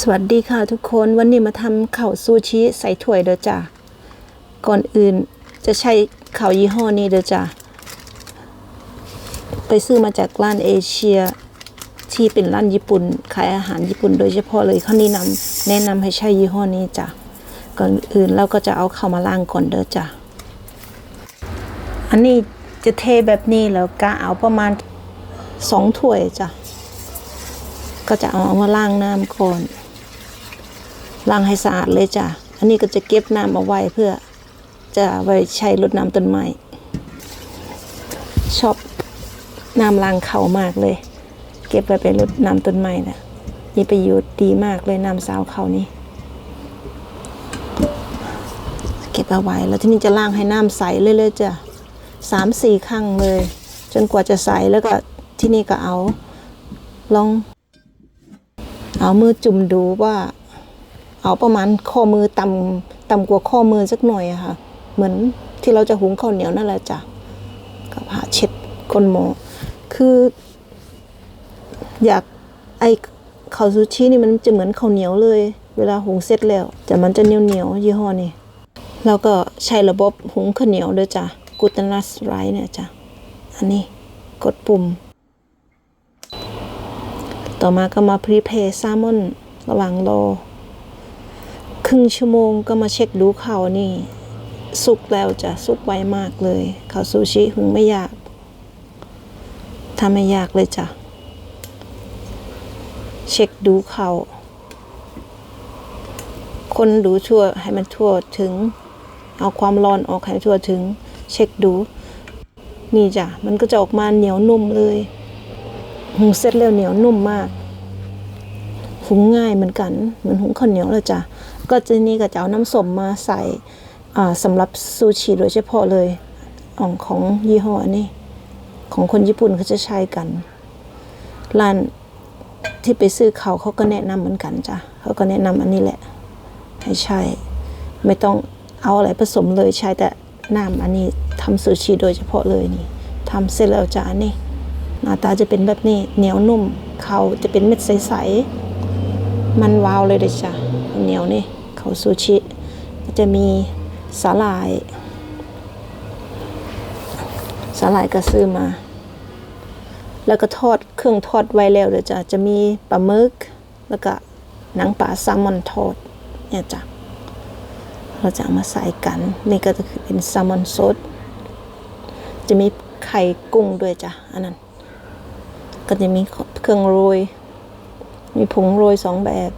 สวัสดีค่ะทุกคนวันนี้มาทำข้าวซูชิใส่ถ้วยเด้อจ้ะก่อนอื่นจะใช้ข้าวยี่ห้อนี้เด้อจ้ะไปซื้อมาจากร้านเอเชีย ที่เป็นร้านญี่ปุ่น ขายอาหารญี่ปุ่นโดยเฉพาะเลยเขาแนะนำแนะนำให้ใช้ยี่ห้อนี้จ้ะก่อนอื่นเราก็จะเอาเข้ามาล้างก่อนเด้อจ้ะอันนี้จะเทแบบนี้แล้วก็เอาประมาณสองถ้วยจ้ะก็จะเอามาล้างน้ำก่อน ล้างให้สะอาดเลยจ้ะ อันนี้ก็จะเก็บน้ำเอาไว้เพื่อจะไว้ใช้รดน้ำต้นไม้ ชอบน้ำล้างเขามากเลย เก็บไว้ไปรดน้ำต้นไม้นะมีประโยชน์ดีมากเลยน้ำสาวเขานี่เก็บเอาไว้แล้วที่นี่จะล้างให้น้ำใสเลยเลยๆจ้ะสามสี่ครั้งเลย จนกว่าจะใสแล้วก็ที่นี่ก็เอาลองเอามือจุ่มดูว่า เอาประมาณข้อมือต่ำต่ำกว่าข้อมือสักหน่อยอะค่ะ เหมือนที่เราจะหุงข้าวเหนียวนั่นแหละจ้ะก็ผ่าเช็ดก้นหมอคือ อยากไอข้าวซูชินี่มันจะเหมือนข้าวเหนียวเลย เวลาหุงเสร็จแล้วจะมันจะเหนียวเหนียวๆยี่ห้อนี้แล้วก็ใช้ระบบหุงข้าวเหนียวด้วยจ้ะกูตนัสไรเนี่ยจ้ะอันนี้กดปุ่ม ต่อมาก็มาพรีเพย์แซลมอนระหว่างรอ ครึ่งชั่วโมงก็มาเช็คดูเขานี่ สุกแล้วจะสุกไวมากเลยเขาซูชิหุงไม่ยากทำไม่ยากเลยจ้ะ เช็คดูเขาคนดูทั่วให้มันทั่วถึง เอาความร้อนออกให้ทั่วถึง เช็คดู นี่จ้ะ มันก็จะออกมาเหนียวนุ่มเลยหุงเสร็จแล้วเหนียวนุ่มมาก หุงง่ายเหมือนกัน เหมือนหุงข้าวเหนียวเลยจ้ะ ก็จะนี่ก็จะเอาน้ำส้มมาใส่สำหรับซูชิโดยเฉพาะเลยของของยี่ห้อนนี้ของคนญี่ปุ่นเขาจะใช้กัน ร้านที่ไปซื้อเขาเขาก็แนะนำเหมือนกันจ้ะเขาก็แนะนำอันนี้แหละ ให้ใช้ไม่ต้องเอาอะไรผสมเลยใช้แต่น้ำอันนี้ทำซูชิโดยเฉพาะเลยนี่ทำเสร็จแล้วจ้ะนนี้หน้าตาจะเป็นแบบนี้เหนียวนุ่มเขาจะเป็นเม็ดใสๆมันวาวเลยเด็จ้ะ เหนียวนี่เขาซูชิก็จะมีสาหร่ายสาหร่ายก็ซื้อมา แล้วก็ทอดเครื่องทอดไว้แล้วเดี๋ยวจะจะมีปลาหมึกแล้วก็หนังปลาแซลมอนทอดเนี่ยจ้ะเราจะเอามาใส่กัน นี่ก็จะคือเป็นแซลมอนสดจะมีไข่กุ้งด้วยจ้ะอันนั้น ก็จะมีเครื่องโรย มีผงโรยสองแบบ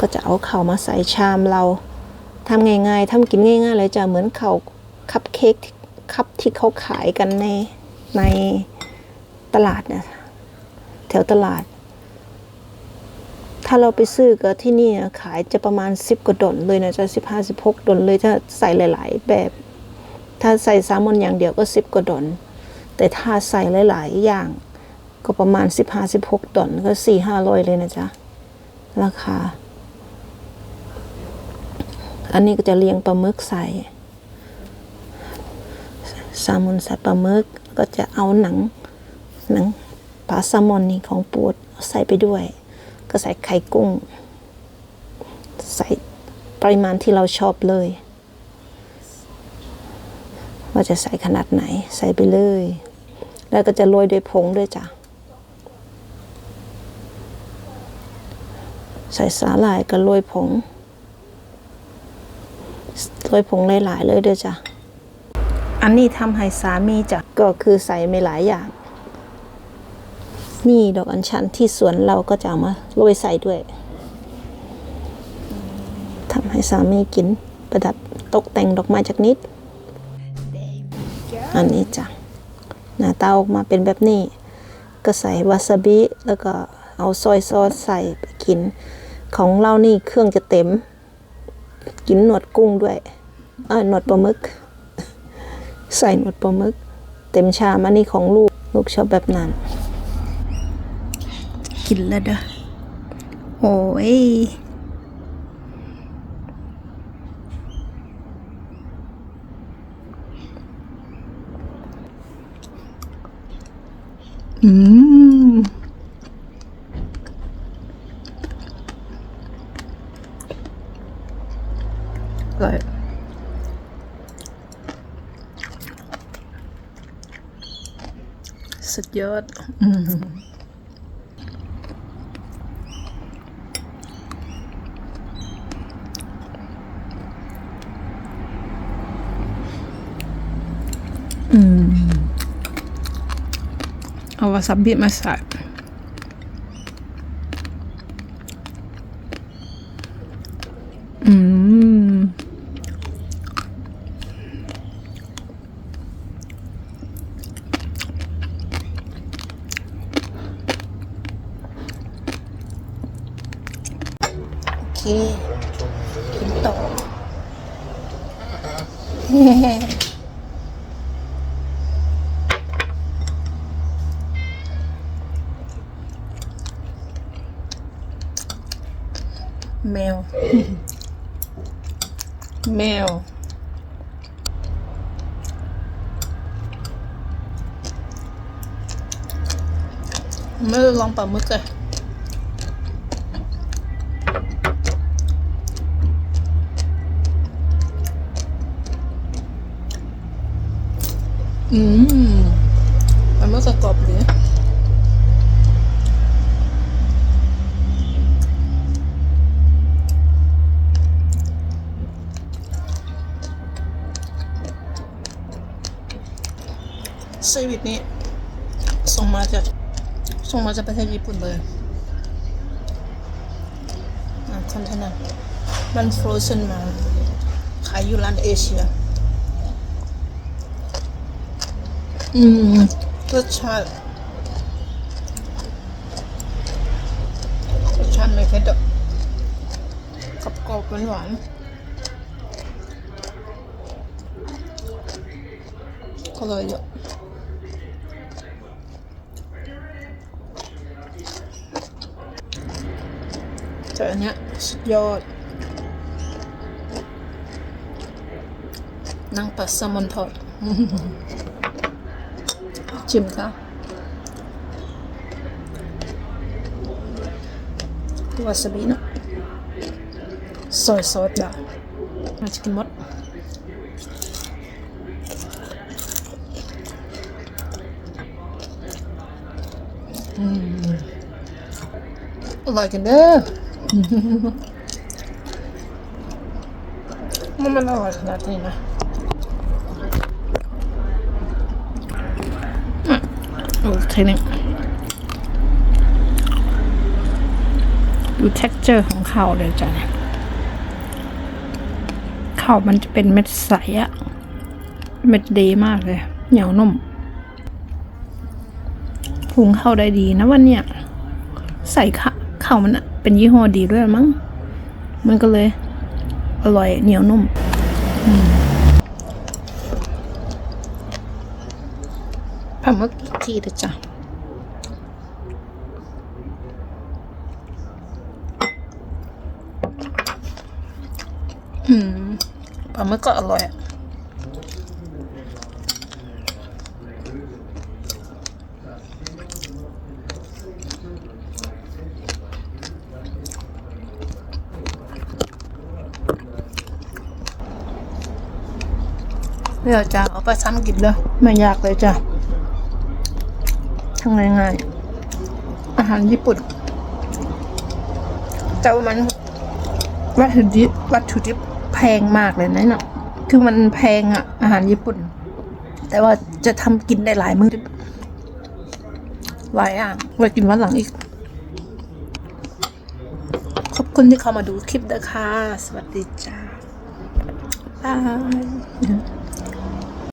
ก็จะเอาเข่ามาใส่ชามเราทำง่ายๆทำกินง่ายๆเลยจ้ะเหมือนเข่าคัพเค้กคัพที่เขาขายกันในในตลาดเนี่ยแถวตลาด ถ้าเราไปซื้อก็ที่นี่ขายจะประมาณสิบกว่าดอนเลยนะจะสิบห้าสิบหกดอนเลยถ้าใส่หลาย ๆ แบบ ถ้าใส่แซลมอนอย่างเดียวก็สิบกว่าดอนแต่ถ้าใส่หลาย ๆ อย่างก็ประมาณสิบห้าสิบหกดอนก็สี่ห้าร้อยเลยนะจ๊ะ ราคา อันนี้ก็จะเลี้ยงปลาหมึกใส่แซลมอนใส่ปลาหมึกก็จะเอาหนังหนังปลาแซลมอนนี่ของปรดใส่ไปด้วย ก็ใส่ไข่กุ้ง ใส่ปริมาณที่เราชอบเลย ว่าจะใส่ขนาดไหนใส่ไปเลย แล้วก็จะโรยด้วยผงด้วยจ้ะใส่สาหร่ายกับโรยผง โรยผงหลายๆเลยเด้อจ้ะ อันนี้ทำให้สามีจ้ะ ก็คือใส่ไม่หลายอย่าง นี่ดอกอัญชันที่สวนเราก็จะเอามาโรยใส่ด้วยทำให้สามีกินประดับตกแต่งดอกไม้จากนิด อันนี้จ้ะ หน้าตาออกมาเป็นแบบนี้ ก็ใส่วาซาบิแล้วก็เอาซอยซอสใส่ไปกิน ของเรานี่เครื่องจะเต็ม กินหนวดกุ้งด้วยเออหนวดปลาหมึก ใส่หนวดปลาหมึก เต็มชามอันนี้ของลูก ลูกชอบแบบนั้น กินแล้วเด้อโอ้ย อร่อยสุดยอดอืมอืมเอาวาซาบิมาใส่ แมว แมว ไม่ลองปลาหมึกเลยอืม ซวิตนี้ ส่งมาจากส่งมาจากประเทศญี่ปุ่นเลยคอนเทนเนอร์มันฟรอเซนมาขายอยู่ร้านเอเชีย อืมรสชาติรสชาติไม่เผ็ดอะกรอบกรอบหวานหวานอร่อยเยอะ แต่อันเนี้ยสุดยอดนั่งปัสแซลมอนทอดชิมค่ะวาซาบิเนาะซอยซอสดามาจะกินหมดอืมอร่อยกันเด้อ มันมันอร่อยขนาดนี้นะโอเคเนี่ยดู texture ของข้าวเลยจ้ะข้าวมันจะเป็นเม็ดใสอะเม็ดดีมากเลย เหนียวนุ่มหุงข้าวได้ดีนะวันเนี้ยใส่ข้าข้าวมันอะ เป็นยี่ห้อดีด้วยมั้ง มันก็เลย อร่อยเหนียวนุ่มปลาหมึกทีเด้อจ้ะอืมปลาหมึกก็อร่อยอะ เดี๋ยวจะเอาไปซ้ำกินเลยไม่ยากเลยจ้ะทำง่ายๆอาหารญี่ปุ่นแต่ว่ามันวัตถุดิบวัตถุดิบแพงมากเลยนะเนาะคือมันแพงอะอาหารญี่ปุ่น แต่ว่าจะทำกินได้หลายมื้อหลายอย่างไว้กินวันหลังอีก ขอบคุณที่เข้ามาดูคลิปนะคะสวัสดีจ้าบาย